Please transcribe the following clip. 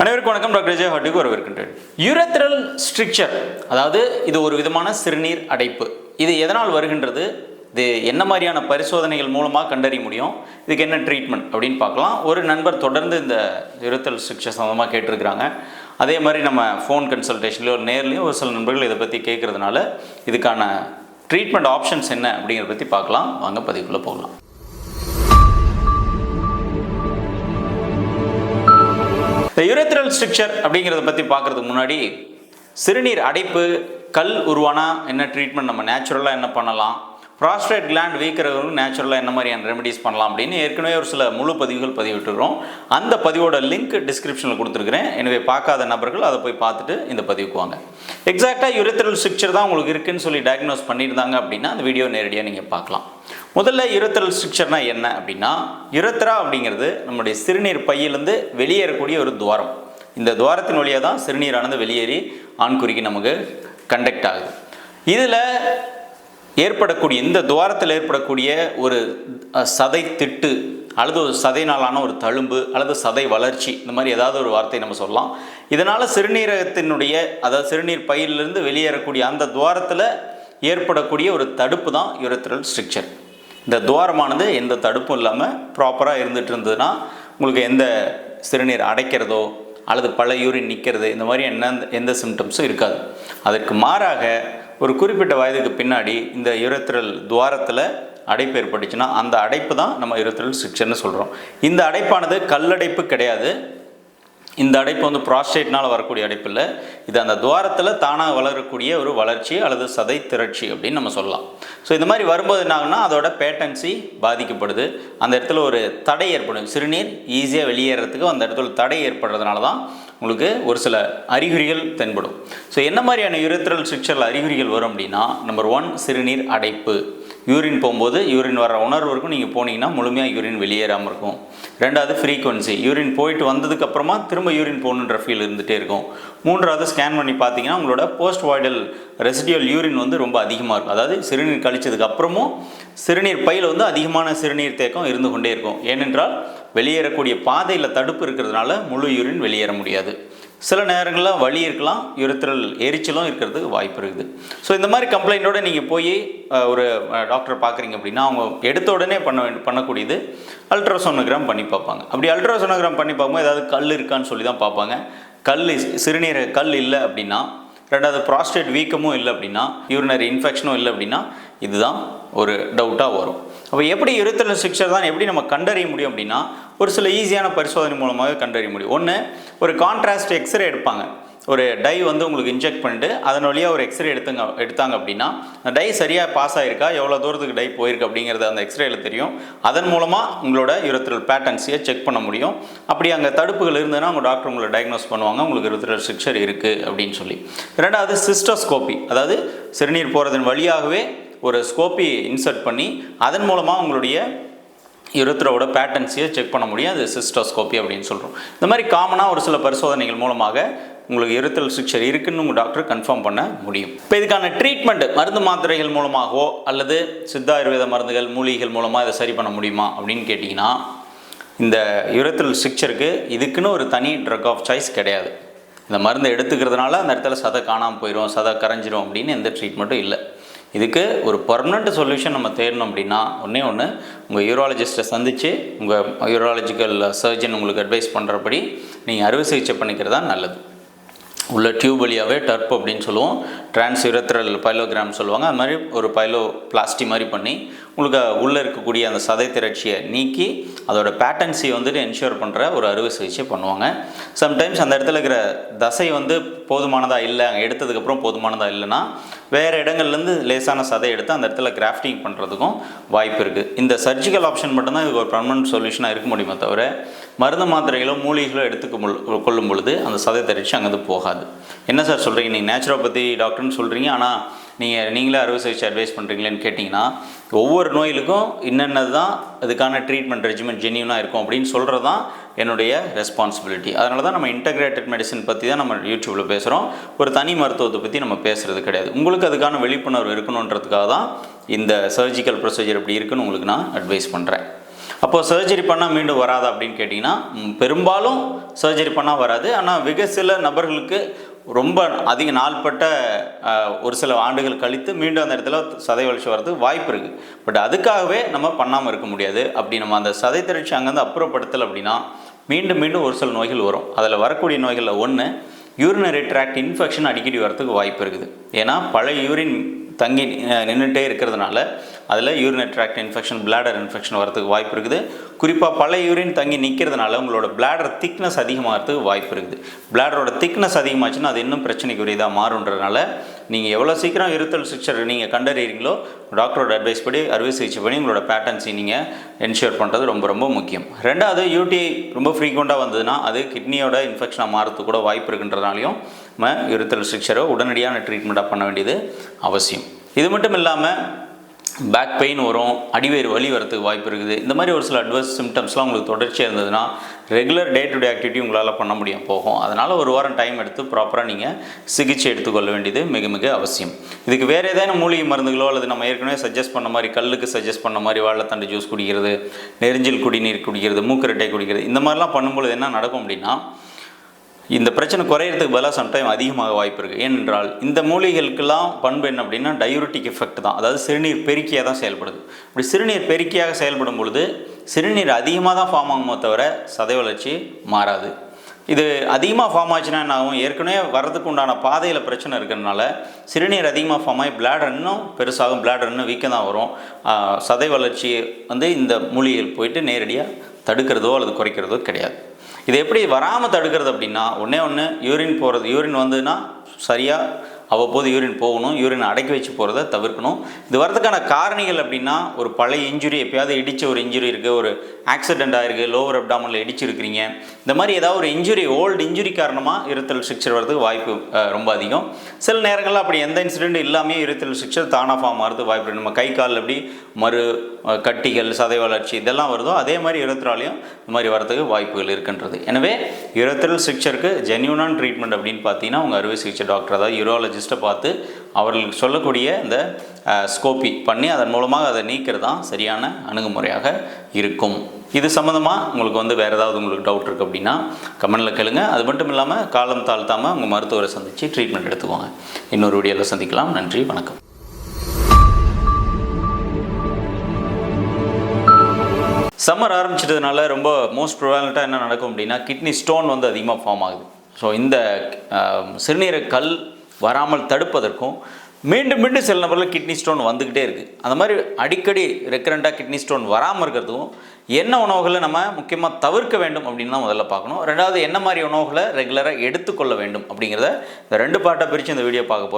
அனைவருக்கும் வணக்கம். டாக்டர் விஜய் ஹாட்டுக்கு வரவேற்கின்றேன். யூரத்ரல் ஸ்ட்ரிக்சர் அதாவது இது ஒரு விதமான சிறுநீர் அடைப்பு. இது எதனால் வருகின்றது? இது என்ன மாதிரியான பரிசோதனைகள் மூலமாக கண்டறிய முடியும்? இதுக்கு என்ன ட்ரீட்மெண்ட் அப்படின்னு பார்க்கலாம். ஒரு நண்பர் தொடர்ந்து இந்த யூரத்ரல் ஸ்ட்ரிக்சர் சம்மந்தமாக கேட்டிருக்கிறாங்க. அதே மாதிரி நம்ம ஃபோன் கன்சல்டேஷன்லேயோ நேர்லேயும் ஒரு சில நண்பர்கள் இதை பற்றி கேட்குறதுனால இதுக்கான ட்ரீட்மெண்ட் ஆப்ஷன்ஸ் என்ன அப்படிங்கிறத பற்றி பார்க்கலாம். வாங்க பதிவுக்குள்ளே போகலாம். இந்த யூரத்ரல் ஸ்ட்ரிக்சர் அப்படிங்கிறத பற்றி பார்க்குறதுக்கு முன்னாடி சிறுநீர் அடைப்பு கல் உருவானா என்ன ட்ரீட்மெண்ட் நம்ம நேச்சுரலாக என்ன பண்ணலாம் ப்ராஸ்ட்ரேட் கிளாண்ட் வீக்கிறவங்களுக்கு நேச்சுரலாக என்ன மாதிரியான ரெமெடிஸ் பண்ணலாம் அப்படின்னு ஏற்கனவே ஒரு சில முழு பதிவுகள் பதிவிட்டுருக்கிறோம் அந்த பதிவோட லிங்க் டிஸ்கிரிப்ஷனில் கொடுத்துருக்குறேன். எனவே பார்க்காத நபர்கள் அதை போய் பார்த்துட்டு இந்த பதிவுக்கு வாங்க. எக்ஸாக்டாக யூரத்ரல் ஸ்ட்ரிக்சர் தான் உங்களுக்கு இருக்குன்னு சொல்லி டயக்னோஸ் பண்ணியிருந்தாங்க அப்படின்னா அந்த வீடியோ நேரடியாக நீங்கள் பார்க்கலாம். முதல்ல யுரத்தரல் ஸ்ட்ரிக்சர்னா என்ன அப்படின்னா யுரத்ரா அப்படிங்கிறது நம்முடைய சிறுநீர் பையிலிருந்து வெளியேறக்கூடிய ஒரு துவாரம். இந்த துவாரத்தின் வழியாக தான் சிறுநீரானது வெளியேறி ஆண்குறிக்கு நமக்கு கண்டக்ட் ஆகுது. இதில் ஏற்படக்கூடிய இந்த துவாரத்தில் ஏற்படக்கூடிய ஒரு சதை திட்டு அல்லது ஒரு சதைனாலான ஒரு தழும்பு அல்லது சதை வளர்ச்சி இந்த மாதிரி ஏதாவது ஒரு வார்த்தை நம்ம சொல்லலாம். இதனால் சிறுநீரகத்தினுடைய அதாவது சிறுநீர் பையிலிருந்து வெளியேறக்கூடிய அந்த துவாரத்தில் ஏற்படக்கூடிய ஒரு தடுப்பு தான் யுரத்திரல் ஸ்ட்ரிக்சர் இந்த துவாரமானது எந்த தடுப்பும் இல்லாமல் ப்ராப்பராக இருந்துட்டு இருந்ததுன்னா உங்களுக்கு எந்த சிறுநீர் அடைக்கிறதோ அல்லது பல யூரின் நிற்கிறது இந்த மாதிரி என்ன எந்த சிம்டம்ஸும் இருக்காது. அதற்கு மாறாக ஒரு குறிப்பிட்ட வயதுக்கு பின்னாடி இந்த யுரத்திரல் துவாரத்தில் அடைப்பு ஏற்பட்டுச்சுன்னா அந்த அடைப்பு தான் நம்ம யுரத்ரல் சிக்ஷன்னு சொல்கிறோம் இந்த அடைப்பானது கல்லடைப்பு கிடையாது. இந்த அடைப்பு வந்து ப்ராஸ்டேட்னால் வரக்கூடிய அடைப்பு இல்லை. இது அந்த துவாரத்தில் தானாக வளரக்கூடிய ஒரு வளர்ச்சி அல்லது சதை திரட்சி அப்படின்னு நம்ம சொல்லலாம். ஸோ இந்த மாதிரி வரும்போது என்னாகும்னா அதோட பேட்டன்சி பாதிக்கப்படுது. அந்த இடத்துல ஒரு தடை ஏற்படும். சிறுநீர் ஈஸியாக வெளியேறதுக்கு அந்த இடத்துல தடை ஏற்படுறதுனால தான் உங்களுக்கு ஒரு சில அறிகுறிகள் தென்படும். ஸோ என்ன மாதிரியான யுரத்ரல் ஸ்ட்ரிக்சரில் அறிகுறிகள் வரும் அப்படின்னா நம்பர் ஒன் சிறுநீர் அடைப்பு. யூரின் போகும்போது யூரின் வர உணர்வு இருக்கும். நீங்கள் போனீங்கன்னா முழுமையாக யூரின் வெளியேறாமல் இருக்கும். ரெண்டாவது ஃப்ரீக்வன்சி யூரின் போயிட்டு வந்ததுக்கப்புறமா திரும்ப யூரின் போகணுன்ற ஃபீல் இருந்துகிட்டே இருக்கும். மூன்றாவது ஸ்கேன் பண்ணி பார்த்தீங்கன்னா உங்களோட போஸ்ட் வாய்டல் ரெசிடியல் யூரின் வந்து ரொம்ப அதிகமாக இருக்கும். அதாவது சிறுநீர் கழிச்சதுக்கு அப்புறமும் சிறுநீர் பையில் வந்து அதிகமான சிறுநீர் தேக்கம் இருந்து கொண்டே இருக்கும். ஏனென்றால் வெளியேறக்கூடிய பாதையில் தடுப்பு இருக்கிறதுனால முழு யூரின் வெளியேற முடியாது. சில நேரங்களில் வலி இருக்கலாம் இருத்தல் எரிச்சலும் இருக்கிறதுக்கு வாய்ப்பு இருக்குது. ஸோ இந்த மாதிரி கம்ப்ளைண்ட்டோட நீங்கள் போய் ஒரு டாக்டர் பார்க்குறீங்க அப்படின்னா அவங்க எடுத்த உடனே பண்ண வேண்டிய பண்ணக்கூடியது அல்ட்ராசோனோகிராம் பண்ணி பார்ப்பாங்க. அப்படி அல்ட்ராசோனோகிராம் பண்ணி பார்க்கும்போது ஏதாவது கல் இருக்கான்னு சொல்லி தான் பார்ப்பாங்க. கல் சிறுநீரக கல் இல்லை அப்படின்னா ரெண்டாவது ப்ராஸ்டேட் வீக்கமும் இல்லை அப்படின்னா யூரினரி இன்ஃபெக்ஷனும் இல்லை அப்படின்னா இதுதான் ஒரு டவுட்டாக வரும். அப்போ எப்படி இருத்தல் சிக்ஸர் தான் எப்படி நம்ம கண்டறிய முடியும் அப்படின்னா ஒரு சில ஈஸியான பரிசோதனை மூலமாக கண்டறிய முடியும். ஒன்று ஒரு கான்ட்ராஸ்ட் எக்ஸ்ரே எடுப்பாங்க. ஒரு டை வந்து உங்களுக்கு இன்ஜெக்ட் பண்ணிட்டு அதன் வழியாக ஒரு எக்ஸ்ரே எடுத்துங்க எடுத்தாங்க அப்படின்னா அந்த டை சரியாக பாஸ் ஆகிருக்கா எவ்வளோ தூரத்துக்கு டை போயிருக்கு அப்படிங்கிறது அந்த எக்ஸ்ரேல தெரியும். அதன் மூலமாக உங்களோட யுரத்ரல் பேட்டர்ன்ஸையே செக் பண்ண முடியும். அப்படி அங்கே தடுப்புகள் இருந்ததுன்னா உங்கள் டாக்டர் உங்களை டயக்னோஸ் பண்ணுவாங்க. உங்களுக்கு யுரத்ரல் ஸ்ட்ரிக்சர் இருக்குது அப்படின்னு சொல்லி. ரெண்டாவது சிஸ்டோஸ்கோப்பி அதாவது சிறுநீர் போகிறதன் வழியாகவே ஒரு ஸ்கோப்பி இன்சர்ட் பண்ணி அதன் மூலமாக உங்களுடைய யுரத்ரோட பேட்டன்ஸையே செக் பண்ண முடியும். அது சிஸ்டோஸ்கோப்பி அப்படின்னு சொல்கிறோம் இந்த மாதிரி காமனாக ஒரு சில பரிசோதனைகள் மூலமாக உங்களுக்கு இருத்தல் ஸ்ட்ரிக்சர் இருக்குன்னு உங்கள் டாக்டர் கன்ஃபார்ம் பண்ண முடியும். இப்போ இதுக்கான ட்ரீட்மெண்ட் மருந்து மாத்திரைகள் மூலமாகவோ அல்லது சித்த ஆயுர்வேத மருந்துகள் மூலிகைகள் மூலமாக இதை சரி பண்ண முடியுமா அப்படின்னு கேட்டிங்கன்னா இந்த யுரத்தல் ஸ்ட்ரிக்சருக்கு இதுக்குன்னு ஒரு தனி ட்ரக் ஆஃப் சாய்ஸ் கிடையாது. இந்த மருந்தை எடுத்துக்கிறதுனால அந்த இடத்துல சதை காணாமல் போயிடும் சதை கரைஞ்சிரும் அப்படின்னு எந்த ட்ரீட்மெண்ட்டும் இல்லை. இதுக்கு ஒரு பர்மனண்ட் சொல்யூஷன் நம்ம தேடணும் அப்படின்னா ஒன்றே ஒன்று உங்கள் யூராலஜிஸ்ட்டை சந்தித்து உங்கள் யூராலஜிக்கல் சர்ஜன் உங்களுக்கு அட்வைஸ் பண்ணுறபடி நீங்கள் அறுவை சிகிச்சை பண்ணிக்கிறதா நல்லது. உள்ள டியூப் வழியாகவே டர்ப் அப்படின்னு சொல்லுவோம். டிரான்ஸ்யூரத்ரல் பைலோகிராம் சொல்லுவாங்க. அது மாதிரி ஒரு பைலோ பிளாஸ்டி மாதிரி பண்ணி உங்களுக்கு உள்ளே இருக்கக்கூடிய அந்த சதை திரட்சியை நீக்கி அதோட பேட்டன்சி வந்துட்டு என்ஷூர் பண்ணுற ஒரு அறுவை சிகிச்சை பண்ணுவாங்க. சம்டைம்ஸ் அந்த இடத்துல இருக்கிற தசை வந்து போதுமானதாக இல்லை அங்கே எடுத்ததுக்கப்புறம் போதுமானதாக இல்லைன்னா வேறு இடங்கள்லேருந்து லேசான சதை எடுத்து அந்த இடத்துல கிராஃப்டிங் பண்ணுறதுக்கும் வாய்ப்பு இருக்குது இந்த சர்ஜிக்கல் ஆப்ஷன் மட்டும்தான் இதுக்கு ஒரு பர்மனன்ட் சொல்யூஷனாக இருக்க முடியுமே தவிர மருந்து மாத்திரைகளோ மூலிகைகளோ எடுத்துக்க கொள்ளும் பொழுது அந்த சதை தெரிச்சு அங்கேருந்து போகாது. என்ன சார் சொல்கிறீங்க நீங்கள் நேச்சுரோபதி டாக்டர்னு சொல்கிறீங்க ஆனால் நீங்கள் நீங்களே அறுவை சிகிச்சை அட்வைஸ் பண்ணுறீங்களேன்னு கேட்டிங்கன்னா ஒவ்வொரு நோயிலுக்கும் என்னென்னது தான் அதுக்கான ட்ரீட்மெண்ட் ரெஜிமெண்ட் ஜென்யூனாக இருக்கும் அப்படின்னு சொல்கிறது தான் என்னுடைய ரெஸ்பான்சிபிலிட்டி அதனால தான் நம்ம இன்டகிரேட்டட் மெடிசன் பற்றி தான் நம்ம யூடியூப்பில் பேசுகிறோம் ஒரு தனி மருத்துவத்தை பற்றி நம்ம பேசுகிறது கிடையாது. உங்களுக்கு அதுக்கான விழிப்புணர்வு இருக்கணுன்றதுக்காக தான் இந்த சர்ஜிக்கல் ப்ரொசீஜர் இப்படி இருக்குன்னு உங்களுக்கு நான் அட்வைஸ் பண்ணுறேன் அப்போ சர்ஜரி பண்ணால் மீண்டும் வராதா அப்படின்னு கேட்டிங்கன்னா பெரும்பாலும் சர்ஜரி பண்ணால் வராது. ஆனால் வெகு சில நபர்களுக்கு ரொம்ப அதிக நாள்பட்ட ஒரு சில ஆண்டுகள் கழித்து மீண்டும் அந்த இடத்துல சதை வளர்ச்சி வர்றதுக்கு வாய்ப்பு இருக்குது பட் அதுக்காகவே நம்ம பண்ணாமல் இருக்க முடியாது. அப்படி நம்ம அந்த சதை திரட்சி அங்கேருந்து அப்புறப்படுத்தலை அப்படின்னா மீண்டும் மீண்டும் ஒரு சில நோய்கள் வரும். அதில் வரக்கூடிய நோய்களில் ஒன்று யூரினரி ட்ராக்ட் இன்ஃபெக்ஷன் அடிக்கடி வரதுக்கு வாய்ப்பு இருக்குது. ஏன்னா பழைய யூரின் தங்கி நின்றுட்டே இருக்கிறதுனால அதில் urine tract infection bladder infection வரதுக்கு வாய்ப்பு இருக்குது. குறிப்பாக பழைய யூரின் தங்கி நிற்கிறதுனால உங்களோட பிளாடர் திக்னஸ் அதிகமாகிறதுக்கு வாய்ப்பு இருக்குது. பிளாடரோட திக்னஸ் அதிகமாச்சுன்னா அது இன்னும் பிரச்சனைக்குரியதாக மாறுன்றதுனால நீங்கள் எவ்வளோ சீக்கிரம் இருத்தல் சிக்சர் நீங்கள் கண்டறிகிறீங்களோ டாக்டரோட அட்வைஸ் படி அறுவை சிகிச்சை பண்ணி உங்களோட பேட்டர்ன்ஸை நீங்கள் என்ஷூர் பண்ணுறது ரொம்ப ரொம்ப முக்கியம். ரெண்டாவது யூடிஐ ரொம்ப ஃப்ரீக்வெண்ட்டாக வந்ததுன்னா அது கிட்னியோட இன்ஃபெக்ஷனாக மாறதுக்கு கூட வாய்ப்பு இருக்குன்றதுனாலையும் நம்ம இருத்தல் சிகிச்சரை உடனடியான ட்ரீட்மெண்ட்டாக பண்ண வேண்டியது அவசியம். இது மட்டும் இல்லாமல் பேக் பெயின் வரும் அடிவேறு வலி வரதுக்கு வாய்ப்பு இருக்குது. இந்த மாதிரி ஒரு சில அட்வர்ஸ் சிம்டம்ஸ்லாம் உங்களுக்கு தொடர்ச்சியாக இருந்ததுன்னா regular day to day activity உங்களால் பண்ண முடியும் போகும். அதனால் ஒரு வாரம் டைம் எடுத்து ப்ராப்பராக நீங்கள் சிகிச்சை எடுத்துக்கொள்ள வேண்டியது மிக மிக அவசியம். இதுக்கு வேறு ஏதேனும் மூலிகை மருந்துகளோ அல்லது நம்ம ஏற்கனவே சஜஸ்ட் பண்ண மாதிரி கல்லுக்கு சஜஸ்ட் பண்ண மாதிரி வாழைத்தண்டு ஜூஸ் குடிக்கிறது நெரிஞ்சில் குடிநீர் குடிக்கிறது மூக்கரட்டை குடிக்கிறது இந்த மாதிரிலாம் பண்ணும்பொழுது என்ன நடக்கும் அப்படின்னா இந்த பிரச்சனை குறையிறதுக்கு பதிலாக சம்டைம் அதிகமாக வாய்ப்பு இருக்குது ஏனென்றால் இந்த மூலிகைகளுக்கெல்லாம் பண்பு என்ன அப்படின்னா டயூரிட்டிக் எஃபெக்ட் தான். அதாவது சிறுநீர் பெருக்கியாக தான் செயல்படுது. இப்படி சிறுநீர் பெருக்கியாக செயல்படும் பொழுது சிறுநீர் அதிகமாக தான் ஃபார்ம் ஆகுமோ தவிர சதை வளர்ச்சி மாறாது. இது அதிகமாக ஃபார்ம் ஆச்சுன்னா என்ன ஆகும்? ஏற்கனவே வர்றதுக்கு உண்டான பாதையில் பிரச்சனை இருக்கிறதுனால சிறுநீர் அதிகமாக ஃபார்ம் ஆகி பிளாடர் இன்னும் பெருசாகும். பிளாடர் இன்னும் வீக்கம் தான் வரும். சதை வளர்ச்சி வந்து இந்த மூலிகையில் போயிட்டு நேரடியாக தடுக்கிறதோ அல்லது குறைக்கிறதோ கிடையாது. இது எப்படி வராமல் தடுக்கிறது அப்படின்னா ஒன்றே ஒன்று யூரின் போகிறது யூரின் வந்ததுன்னா சரியாக அவ்வப்போது யூரின் போகணும் யூரின் அடக்கி வச்சு போகிறத தவிர்க்கணும். இது வரதுக்கான காரணிகள் அப்படின்னா ஒரு பழைய இன்ஜுரி எப்பயாவது இடித்த ஒரு இன்ஜுரி இருக்குது ஒரு ஆக்சிடென்ட் ஆயிருக்கு லோவர் அப்டாமனில் இடிச்சிருக்கிறீங்க. இந்த மாதிரி ஏதாவது ஒரு இன்ஜுரி ஓல்டு இன்ஜுரி காரணமாக இருத்தல் ஸ்ட்ரக்சர் வரதுக்கு வாய்ப்பு ரொம்ப அதிகம். சில நேரங்களில் அப்படி எந்த இன்சிடென்ட் இல்லாமல் இருத்தல் ஸ்ட்ரக்சர் தானாக ஃபார்ம் ஆகிறதுக்கு வாய்ப்பு நம்ம கை காலில் எப்படி மறு கட்டிகள் சதை வளர்ச்சி இதெல்லாம் வருதோ அதே மாதிரி இருத்தராலையும் இந்த மாதிரி வரதுக்கு வாய்ப்புகள் இருக்கின்றது. எனவே இருத்தல் ஸ்ட்ரக்சருக்கு ஜென்யூனான ட்ரீட்மெண்ட் அப்படின்னு பார்த்தீங்கன்னா உங்கள் அறுவை சிகிச்சை டாக்டர் அதாவது யூரோலஜிஸ்ட்டை பார்த்து அவர்களுக்கு சொல்லக்கூடிய இந்த ஸ்கோப்பி பண்ணி அதன் மூலமாக அதை நீக்கிறது தான் சரியான அணுகுமுறையாக இருக்கும். இது சம்மந்தமாக உங்களுக்கு வந்து வேறு ஏதாவது உங்களுக்கு டவுட் இருக்குது அப்படின்னா கமெண்டில் கேளுங்க. அது மட்டும் இல்லாமல் காலம் தாழ்த்தாமல் உங்கள் மருத்துவரை சந்தித்து ட்ரீட்மெண்ட் எடுத்துக்கோங்க. இன்னொரு வீடியோவில் சந்திக்கலாம். நன்றி வணக்கம். சம்மர் ஆரம்பிச்சிட்டதுனால ரொம்ப மோஸ்ட் ப்ரொவாலண்ட்டாக என்ன நடக்கும் அப்படின்னா கிட்னி ஸ்டோன் வந்து அதிகமாக ஃபார்ம் ஆகுது. ஸோ இந்த சிறுநீரக கல் வராமல் தடுப்பதற்கும் மீண்டும் மீண்டும் சில நபர்கள் கிட்னி ஸ்டோன் வந்துக்கிட்டே இருக்குது அந்த மாதிரி அடிக்கடி ரெக்கரண்ட்டாக கிட்னி ஸ்டோன் வராமல் இருக்கிறதுக்கும் என்ன உணவுகளை நம்ம முக்கியமாக தவிர்க்க வேண்டும் அப்படின்னு தான் முதல்ல பார்க்கணும். ரெண்டாவது என்ன மாதிரி உணவுகளை ரெகுலராக எடுத்துக்கொள்ள வேண்டும் அப்படிங்கிறத இந்த ரெண்டு பாட்டை பிரித்து இந்த வீடியோ பார்க்க போகிறோம்